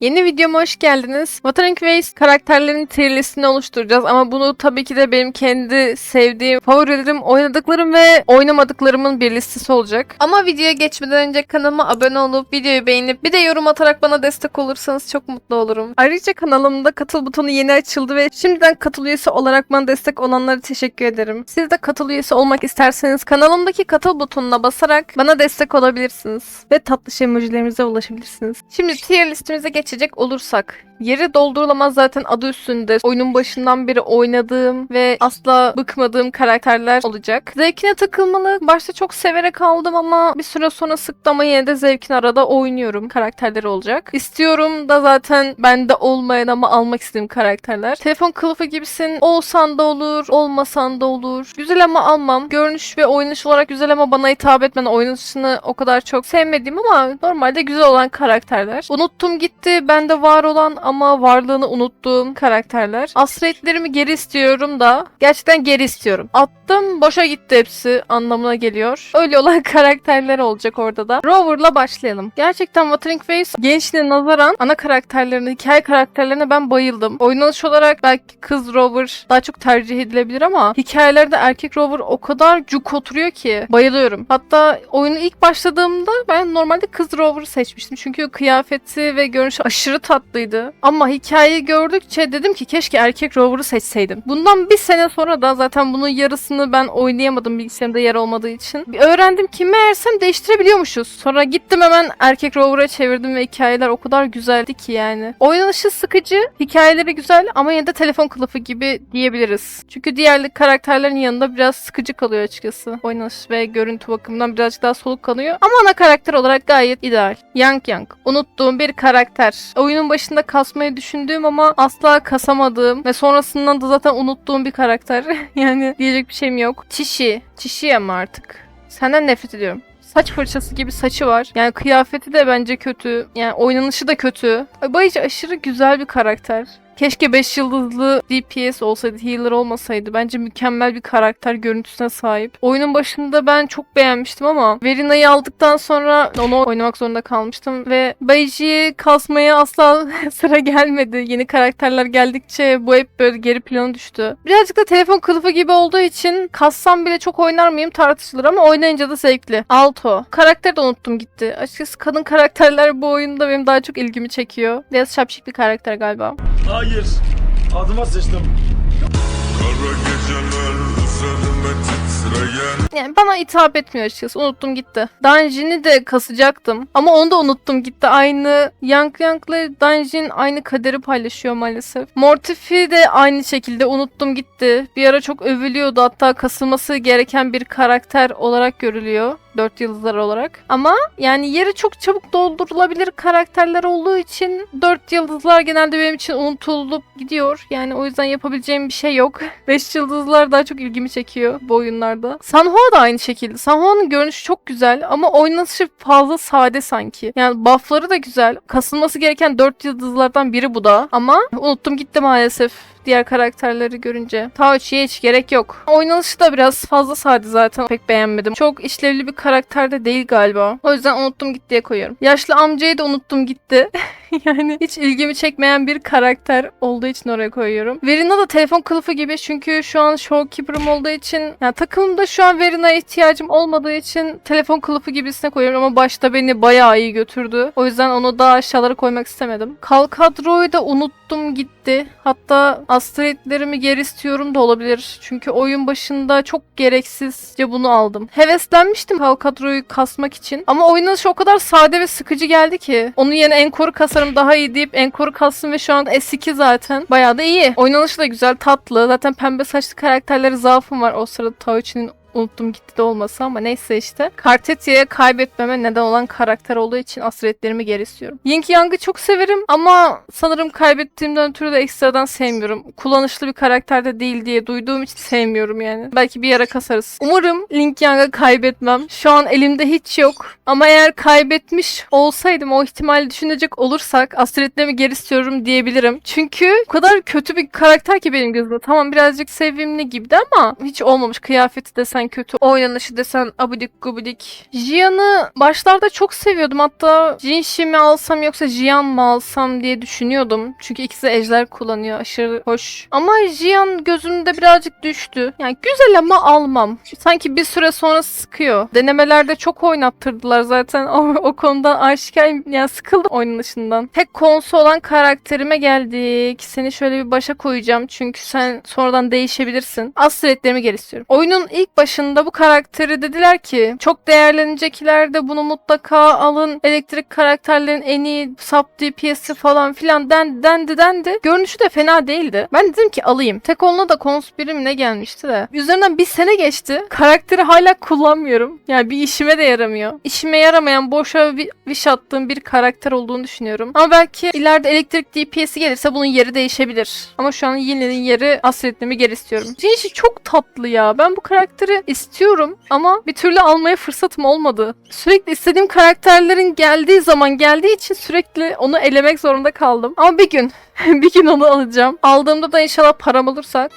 Yeni videoma hoş geldiniz. Wuthering Waves karakterlerin tier listini oluşturacağız ama bunu tabii ki de benim kendi sevdiğim, favorilerim, oynadıklarım ve oynamadıklarımın bir listesi olacak. Ama videoya geçmeden önce kanalıma abone olup videoyu beğenip bir de yorum atarak bana destek olursanız çok mutlu olurum. Ayrıca kanalımda katıl butonu yeni açıldı ve şimdiden katıl üyesi olarak bana destek olanlara teşekkür ederim. Siz de katıl üyesi olmak isterseniz kanalımdaki katıl butonuna basarak bana destek olabilirsiniz ve tatlı emojilerimize ulaşabilirsiniz. Şimdi tier listemize geçecek olursak Yeri doldurulamaz zaten adı üstünde. Oyunun başından beri oynadığım ve asla bıkmadığım karakterler olacak. Zevkine takılmalı. Başta çok severek aldım ama bir süre sonra sıktı ama yine de zevkin arada oynuyorum. Karakterleri olacak. İstiyorum da zaten bende olmayan ama almak istediğim karakterler. Telefon kılıfı gibisin. Olsan da olur, olmasan da olur. Güzel ama almam. Görünüş ve oynanış olarak güzel ama bana hitap etmeyen oynanışını o kadar çok sevmediğim ama normalde güzel olan karakterler. Unuttum gitti. Bende var olan ama varlığını unuttuğum karakterler. Asretlerimi geri istiyorum da gerçekten geri istiyorum. Attım boşa gitti hepsi anlamına geliyor. Öyle olan karakterler olacak orada da. Rover'la başlayalım. Gerçekten Wuthering Waves gençliğine nazaran ana karakterlerine, hikaye karakterlerine ben bayıldım. Oynanış olarak belki kız Rover daha çok tercih edilebilir ama hikayelerde erkek Rover o kadar cuk oturuyor ki bayılıyorum. Hatta oyunu ilk başladığımda ben normalde kız Rover seçmiştim. Çünkü kıyafeti ve görünüşü aşırı tatlıydı. Ama hikayeyi gördükçe dedim ki keşke erkek Rover'ı seçseydim. Bundan bir sene sonra da zaten bunun yarısını ben oynayamadım bilgisayarımda yer olmadığı için. Bir öğrendim ki meğersem değiştirebiliyormuşuz. Sonra gittim hemen erkek Rover'a çevirdim ve hikayeler o kadar güzeldi ki yani. Oynanışı sıkıcı, hikayeleri güzel ama yine de telefon kılıfı gibi diyebiliriz. Çünkü diğer karakterlerin yanında biraz sıkıcı kalıyor açıkçası. Oynanış ve görüntü bakımından birazcık daha soluk kalıyor. Ama ana karakter olarak gayet ideal. Yang Yang. Unuttuğum bir karakter. Oyunun başında kasmayı düşündüğüm ama asla kasamadığım ve sonrasından da zaten unuttuğum bir karakter. yani diyecek bir şeyim yok. Çişi. Çişi ama artık. Senden nefret ediyorum. Saç fırçası gibi saçı var. Yani kıyafeti de bence kötü. Yani oynanışı da kötü. Bayıcı aşırı güzel bir karakter. Keşke 5 yıldızlı DPS olsaydı, healer olmasaydı. Bence mükemmel bir karakter görüntüsüne sahip. Oyunun başında ben çok beğenmiştim ama Verina'yı aldıktan sonra onu oynamak zorunda kalmıştım ve Baiji'yi kasmaya asla sıra gelmedi. Yeni karakterler geldikçe bu hep böyle geri plana düştü. Birazcık da telefon kılıfı gibi olduğu için kassam bile çok oynar mıyım tartışılır ama oynayınca da zevkli. Alto. Karakteri de unuttum gitti. Açıkçası kadın karakterler bu oyunda benim daha çok ilgimi çekiyor. Biraz şapşik bir karakter galiba. Hayır. Adıma sıçtım. Kara geceler üzerime titreyen Yani bana hitap etmiyor açıkçası. Unuttum gitti. Dungeon'i de kasacaktım. Ama onu da unuttum gitti. Aynı Yang Yang'la Dungeon aynı kaderi paylaşıyor maalesef. Mortifi de aynı şekilde unuttum gitti. Bir ara çok övülüyordu. Hatta kasılması gereken bir karakter olarak görülüyor. 4 yıldızlar olarak. Ama yani yeri çok çabuk doldurulabilir karakterler olduğu için 4 yıldızlar genelde benim için unutulup gidiyor. Yani o yüzden yapabileceğim bir şey yok. 5 yıldızlar daha çok ilgimi çekiyor bu oyunlarda. Sanhua da aynı şekilde. Sanhua'nın görünüşü çok güzel ama oynanışı fazla sade sanki. Yani buffları da güzel. Kasılması gereken 4 yıldızlardan biri bu da. Ama unuttum gitti maalesef diğer karakterleri görünce. Tauchi'ye hiç gerek yok. Oynanışı da biraz fazla sade zaten. Pek beğenmedim. Çok işlevli bir karakter de değil galiba. O yüzden unuttum gitti diye koyuyorum. Yaşlı amcayı da unuttum gitti. yani hiç ilgimi çekmeyen bir karakter olduğu için oraya koyuyorum. Verina da telefon kılıfı gibi çünkü şu an showkeeper'ım olduğu için yani takımımda şu an Verina'ya ihtiyacım olmadığı için telefon kılıfı gibisine koyuyorum ama başta beni bayağı iyi götürdü. O yüzden onu daha aşağılara koymak istemedim. Kalkadro'yu da unuttum gitti. Hatta Astrid'lerimi geri istiyorum da olabilir. Çünkü oyun başında çok gereksizce bunu aldım. Heveslenmiştim Kalkadro'yu kasmak için. Ama oynanışı o kadar sade ve sıkıcı geldi ki. Onun yerine Encore'u kasarım daha iyi deyip Encore'u kastım ve şu an S2 zaten. Bayağı da iyi. Oynanışı da güzel, tatlı. Zaten pembe saçlı karakterleri zaafım var. O sırada Tauchi'nin unuttum gitti de olması ama neyse işte. Kartetia'ya kaybetmeme neden olan karakter olduğu için asretlerimi geri istiyorum. Yin Yang'ı çok severim ama sanırım kaybettiğimden ötürü de ekstradan sevmiyorum. Kullanışlı bir karakter de değil diye duyduğum için sevmiyorum yani. Belki bir yere kasarız. Umarım Link Yang'ı kaybetmem. Şu an elimde hiç yok. Ama eğer kaybetmiş olsaydım o ihtimali düşünecek olursak asretlerimi geri istiyorum diyebilirim. Çünkü o kadar kötü bir karakter ki benim gözümde. Tamam birazcık sevimli gibiydi ama hiç olmamış. Kıyafeti desen desen kötü, oynanışı desen abidik gubidik. Jiyan'ı başlarda çok seviyordum. Hatta Jinshi mi alsam yoksa Jiyan mı alsam diye düşünüyordum. Çünkü ikisi de ejder kullanıyor. Aşırı hoş. Ama Jiyan gözümde birazcık düştü. Yani güzel ama almam. Sanki bir süre sonra sıkıyor. Denemelerde çok oynattırdılar zaten. O, o konudan aşikar yani sıkıldım oynanışından. Tek konusu olan karakterime geldik. Seni şöyle bir başa koyacağım. Çünkü sen sonradan değişebilirsin. Asletlerimi gel istiyorum. Oyunun ilk başında bu karakteri dediler ki çok değerlenecek ileride bunu mutlaka alın. Elektrik karakterlerin en iyi sub DPS'i falan filan den, dendi dendi. Görünüşü de fena değildi. Ben dedim ki alayım. Tek onunla da kons birim ne gelmişti de. Üzerinden bir sene geçti. Karakteri hala kullanmıyorum. Yani bir işime de yaramıyor. İşime yaramayan boşa bir wish attığım bir karakter olduğunu düşünüyorum. Ama belki ileride elektrik DPS'i gelirse bunun yeri değişebilir. Ama şu an Yin'in yeri asretliğimi geri istiyorum. Jinshi çok tatlı ya. Ben bu karakteri istiyorum ama bir türlü almaya fırsatım olmadı. Sürekli istediğim karakterlerin geldiği zaman geldiği için sürekli onu elemek zorunda kaldım. Ama bir gün, bir gün onu alacağım. Aldığımda da inşallah param olursa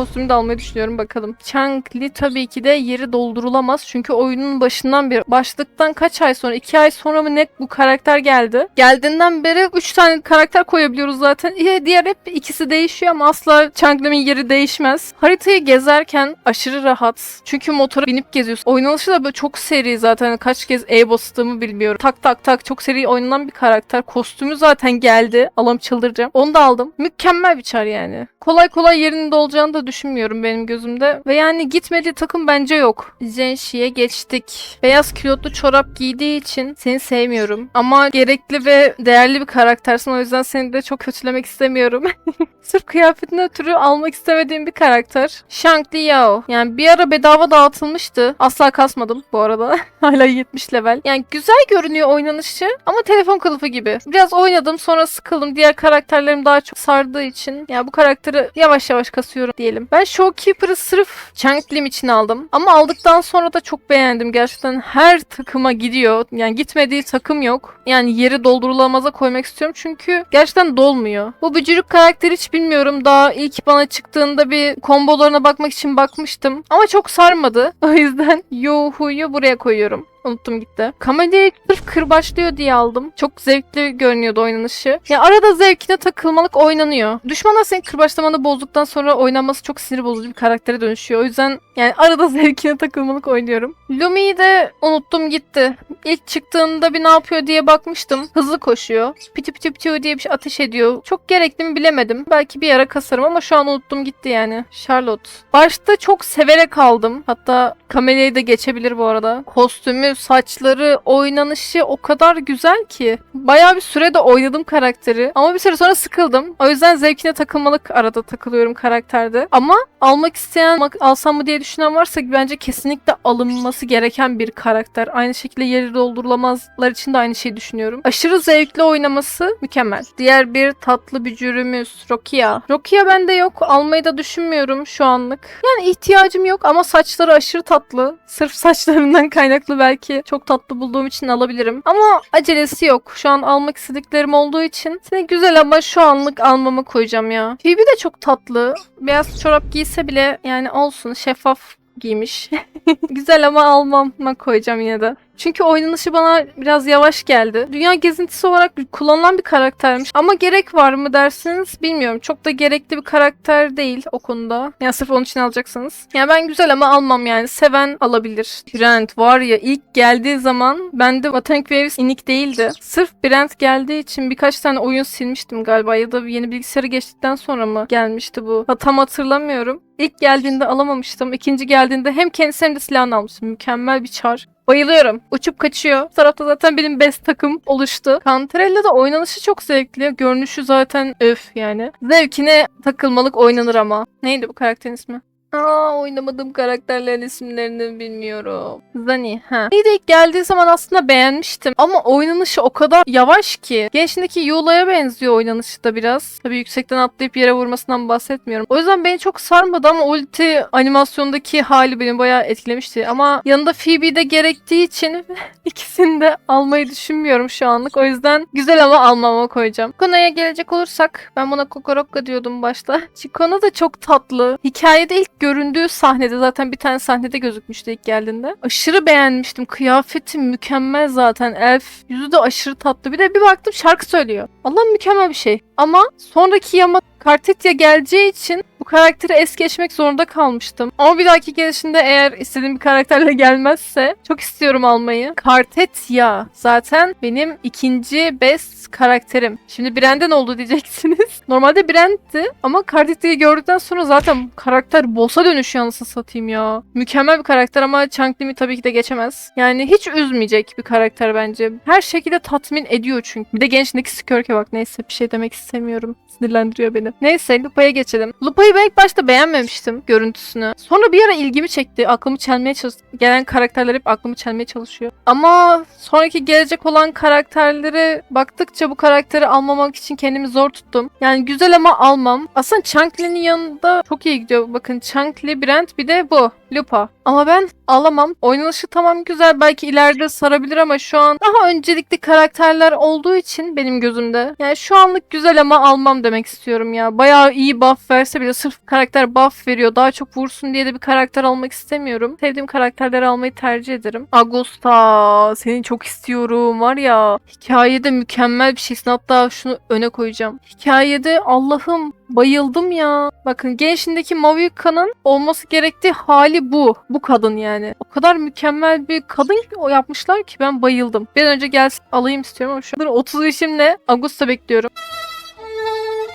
kostümü de almayı düşünüyorum bakalım. Chang-Li tabii ki de yeri doldurulamaz. Çünkü oyunun başından beri başlıktan kaç ay sonra 2 ay sonra mı ne bu karakter geldi. Geldiğinden beri 3 tane karakter koyabiliyoruz zaten. İyi, diğer hep ikisi değişiyor ama asla Chang-Li'nin yeri değişmez. Haritayı gezerken aşırı rahat. Çünkü motora binip geziyorsun. Oynanışı da böyle çok seri zaten. Kaç kez E bastığımı bilmiyorum. Tak tak tak çok seri oynanan bir karakter. Kostümü zaten geldi. Alam çıldıracağım. Onu da aldım. Mükemmel bir çar yani. Kolay kolay yerinde olacağını da düşünmüyorum benim gözümde. Ve yani gitmediği takım bence yok. Zenshi'ye geçtik. Beyaz kilotlu çorap giydiği için seni sevmiyorum. Ama gerekli ve değerli bir karaktersin. O yüzden seni de çok kötülemek istemiyorum. Sırf kıyafetine ötürü almak istemediğim bir karakter. Shang Li Yao. Yani bir ara bedava dağıtılmıştı. Asla kasmadım bu arada. Hala 70 level. Yani güzel görünüyor oynanışı ama telefon kılıfı gibi. Biraz oynadım sonra sıkıldım. Diğer karakterlerim daha çok sardığı için. Yani bu karakteri yavaş yavaş kasıyorum diyelim. Ben Showkeeper'ı sırf Chang Lim için aldım. Ama aldıktan sonra da çok beğendim. Gerçekten her takıma gidiyor. Yani gitmediği takım yok. Yani yeri doldurulamaz'a koymak istiyorum. Çünkü gerçekten dolmuyor. Bu bücürük karakteri hiç bilmiyorum. Daha ilk bana çıktığında bir kombolarına bakmak için bakmıştım. Ama çok sarmadı. O yüzden Yohu'yu buraya koyuyorum. Unuttum gitti. Kamediyi sırf kırbaçlıyor diye aldım. Çok zevkli görünüyordu oynanışı. Ya arada zevkine takılmalık oynanıyor. Düşmanlar senin kırbaçlamanı bozduktan sonra oynanması çok sinir bozucu bir karaktere dönüşüyor. O yüzden yani arada zevkine takılmalık oynuyorum. Lumi'yi de unuttum gitti. İlk çıktığında bir ne yapıyor diye bakmıştım. Hızlı koşuyor. Piti piti piti diye bir şey ateş ediyor. Çok gerekli mi bilemedim. Belki bir ara kasarım ama şu an unuttum gitti yani. Charlotte. Başta çok severek aldım. Hatta Kamelia'yı da geçebilir bu arada. Kostümü, saçları, oynanışı o kadar güzel ki. Bayağı bir sürede oynadım karakteri. Ama bir süre sonra sıkıldım. O yüzden zevkine takılmalık arada takılıyorum karakterde. Ama almak isteyen, alsam mı diye düşünen varsa bence kesinlikle alınması gereken bir karakter. Aynı şekilde yeri doldurulamazlar için de aynı şeyi düşünüyorum. Aşırı zevkli oynaması mükemmel. Diğer bir tatlı bücürümüz Rokia. Rokia bende yok. Almayı da düşünmüyorum şu anlık. Yani ihtiyacım yok ama saçları aşırı tatlı. Sırf saçlarından kaynaklı belki çok tatlı bulduğum için alabilirim. Ama acelesi yok. Şu an almak istediklerim olduğu için. Seni güzel ama şu anlık almama koyacağım ya. Phoebe de çok tatlı. Beyaz çorap giyse bile yani olsun şeffaf giymiş. Güzel ama almama koyacağım yine de. Çünkü oynanışı bana biraz yavaş geldi. Dünya gezintisi olarak kullanılan bir karaktermiş. Ama gerek var mı dersiniz bilmiyorum. Çok da gerekli bir karakter değil o konuda. Yani sırf onun için alacaksınız. Yani ben güzel ama almam yani. Seven alabilir. Brent var ya ilk geldiği zaman bende Watank Waves inik değildi. Sırf Brent geldiği için birkaç tane oyun silmiştim galiba. Ya da yeni bilgisayarı geçtikten sonra mı gelmişti bu? Ha, tam hatırlamıyorum. İlk geldiğinde alamamıştım. İkinci geldiğinde hem kendisi hem de silahını almıştım. Mükemmel bir çar. Bayılıyorum. Uçup kaçıyor. Bu tarafta zaten benim best takım oluştu. Cantarella'da oynanışı çok zevkli. Görünüşü zaten öf yani. Zevkine takılmalık oynanır ama. Neydi bu karakterin ismi? Aa oynamadığım karakterlerin isimlerini bilmiyorum. Zani. Ha. Neydi ilk geldiği zaman aslında beğenmiştim. Ama oynanışı o kadar yavaş ki. Gençliğindeki Yula'ya benziyor oynanışı da biraz. Tabii yüksekten atlayıp yere vurmasından bahsetmiyorum. O yüzden beni çok sarmadı ama ulti animasyondaki hali beni bayağı etkilemişti. Ama yanında Phoebe de gerektiği için ikisini de almayı düşünmüyorum şu anlık. O yüzden güzel ama almama koyacağım. Konuya gelecek olursak ben buna Kokorokka diyordum başta. Chikona da çok tatlı. Hikayede ilk göründüğü sahnede zaten bir tane sahnede gözükmüştü ilk geldiğinde. Aşırı beğenmiştim. Kıyafeti mükemmel zaten. Elf yüzü de aşırı tatlı. Bir de bir baktım şarkı söylüyor. Allah mükemmel bir şey. Ama sonraki yama Kartetya geleceği için karakteri es geçmek zorunda kalmıştım. Ama bir dahaki gelişinde eğer istediğim bir karakterle gelmezse çok istiyorum almayı. Kartetya zaten benim ikinci best karakterim. Şimdi Brand'den oldu diyeceksiniz. Normalde Brand'ti ama Kartetya'yı gördükten sonra zaten karakter boss'a dönüşüyor anasını satayım ya. Mükemmel bir karakter ama Chang'limi tabii ki de geçemez. Yani hiç üzmeyecek bir karakter bence. Her şekilde tatmin ediyor çünkü. Bir de gençliğindeki Skirk'e bak neyse bir şey demek istemiyorum. Sinirlendiriyor beni. Neyse Lupa'ya geçelim. Lupa'yı ben ilk başta beğenmemiştim görüntüsünü. Sonra bir ara ilgimi çekti. Aklımı çelmeye çalış Gelen karakterler hep aklımı çelmeye çalışıyor. Ama sonraki gelecek olan karakterlere baktıkça bu karakteri almamak için kendimi zor tuttum. Yani güzel ama almam. Aslında Chunkly'nin yanında çok iyi gidiyor. Bakın Chunkly, Brent bir de bu. Lupa. Ama ben alamam. Oynanışı tamam güzel. Belki ileride sarabilir ama şu an daha öncelikli karakterler olduğu için benim gözümde. Yani şu anlık güzel ama almam demek istiyorum ya. Bayağı iyi buff verse bile sırf karakter buff veriyor. Daha çok vursun diye de bir karakter almak istemiyorum. Sevdiğim karakterleri almayı tercih ederim. Augusta seni çok istiyorum var ya. Hikayede mükemmel bir şeysin. Hatta şunu öne koyacağım. Hikayede Allah'ım Bayıldım ya. Bakın gençliğindeki Mavika'nın olması gerektiği hali bu. Bu kadın yani. O kadar mükemmel bir kadın o yapmışlar ki ben bayıldım. Bir önce gelsin alayım istiyorum ama şu an 30 yaşımla Augusta bekliyorum.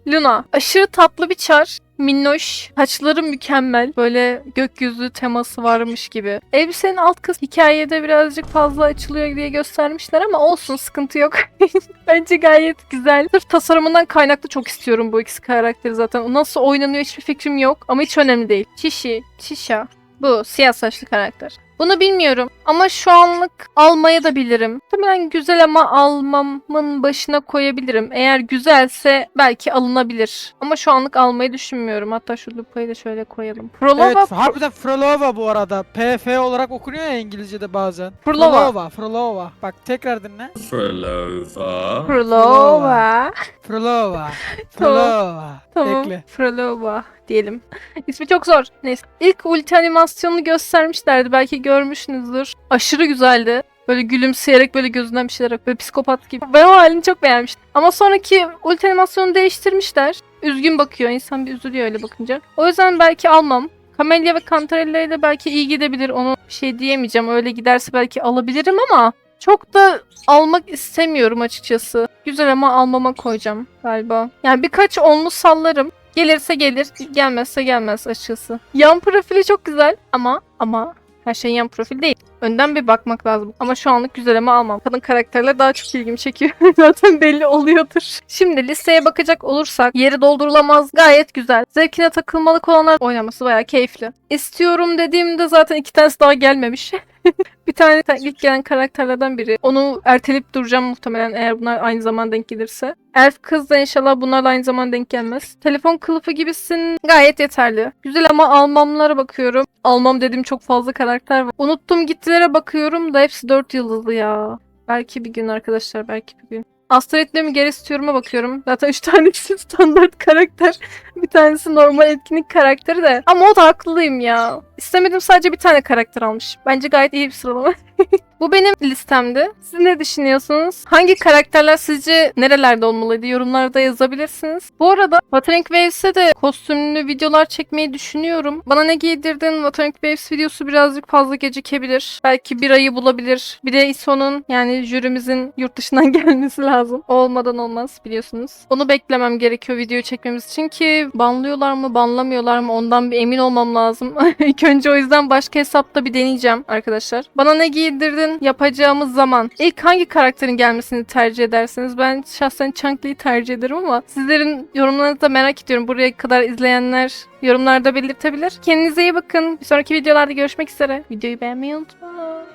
Luna. Aşırı tatlı bir çar. Minnoş. Saçları mükemmel. Böyle gökyüzü teması varmış gibi. Elbisenin alt kısmı hikayede birazcık fazla açılıyor diye göstermişler ama olsun sıkıntı yok. Bence gayet güzel. Sırf tasarımından kaynaklı çok istiyorum bu ikisi karakteri zaten. Nasıl oynanıyor hiçbir fikrim yok ama hiç önemli değil. Çişi, Çişa. Bu siyah saçlı karakter. Bunu bilmiyorum ama şu anlık almaya da bilirim. Muhtemelen güzel ama almamın başına koyabilirim. Eğer güzelse belki alınabilir. Ama şu anlık almayı düşünmüyorum. Hatta şu lupayı da şöyle koyalım. Prolova, Evet harbiden Frolova bu arada. PF olarak okunuyor ya İngilizce'de bazen. Prolova. Frolova. Frolova. Bak tekrar dinle. Frolova. Frolova. Tamam. Frolova. Tamam. Bekle. Prolova diyelim. İsmi çok zor. Neyse. İlk ulti animasyonunu göstermişlerdi. Belki görmüşsünüzdür. Aşırı güzeldi. Böyle gülümseyerek böyle gözünden bir şeyler. Böyle psikopat gibi. Ben o halini çok beğenmiştim. Ama sonraki ulti animasyonu değiştirmişler. Üzgün bakıyor. İnsan bir üzülüyor öyle bakınca. O yüzden belki almam. Camellia ve Cantarella ile belki iyi gidebilir. Onu şey diyemeyeceğim. Öyle giderse belki alabilirim ama çok da almak istemiyorum açıkçası. Güzel ama almama koyacağım galiba. Yani birkaç onlu sallarım. Gelirse gelir, gelmezse gelmez açıkçası. Yan profili çok güzel ama ama her şey yan profil değil. Önden bir bakmak lazım. Ama şu anlık güzel ama almam. Kadın karakterler daha çok ilgimi çekiyor. Zaten belli oluyordur. Şimdi listeye bakacak olursak yeri doldurulamaz gayet güzel. Zevkine takılmalık olanlar oynaması bayağı keyifli. İstiyorum dediğimde zaten iki tanesi daha gelmemiş. bir tane ilk gelen karakterlerden biri. Onu erteleyip duracağım muhtemelen eğer bunlar aynı zaman denk gelirse. Elf kız da inşallah bunlarla aynı zaman denk gelmez. Telefon kılıfı gibisin gayet yeterli. Güzel ama almamlara bakıyorum. Almam dediğim çok fazla karakter var. Unuttum gittilere bakıyorum da hepsi 4 yıldızlı ya. Belki bir gün arkadaşlar belki bir gün. Astralitlerimi geri istiyorum'a bakıyorum. Zaten 3 tanesi standart karakter. bir tanesi normal etkinlik karakteri de. Ama o da haklıyım ya. İstemedim sadece bir tane karakter almış. Bence gayet iyi bir sıralama. Bu benim listemdi. Siz ne düşünüyorsunuz? Hangi karakterler sizce nerelerde olmalıydı? Yorumlarda yazabilirsiniz. Bu arada Wuthering Waves'e de kostümlü videolar çekmeyi düşünüyorum. Bana ne giydirdin? Wuthering Waves videosu birazcık fazla gecikebilir. Belki bir ayı bulabilir. Bir de ISO'nun yani jürimizin yurt dışından gelmesi lazım. Olmadan olmaz biliyorsunuz. Onu beklemem gerekiyor video çekmemiz için ki banlıyorlar mı banlamıyorlar mı ondan bir emin olmam lazım. İlk önce o yüzden başka hesapta bir deneyeceğim arkadaşlar. Bana ne giy giydirdin yapacağımız zaman ilk hangi karakterin gelmesini tercih edersiniz? Ben şahsen Chunky'yi tercih ederim ama sizlerin yorumlarınızı da merak ediyorum. Buraya kadar izleyenler yorumlarda belirtebilir. Kendinize iyi bakın. Bir sonraki videolarda görüşmek üzere. Videoyu beğenmeyi unutmayın.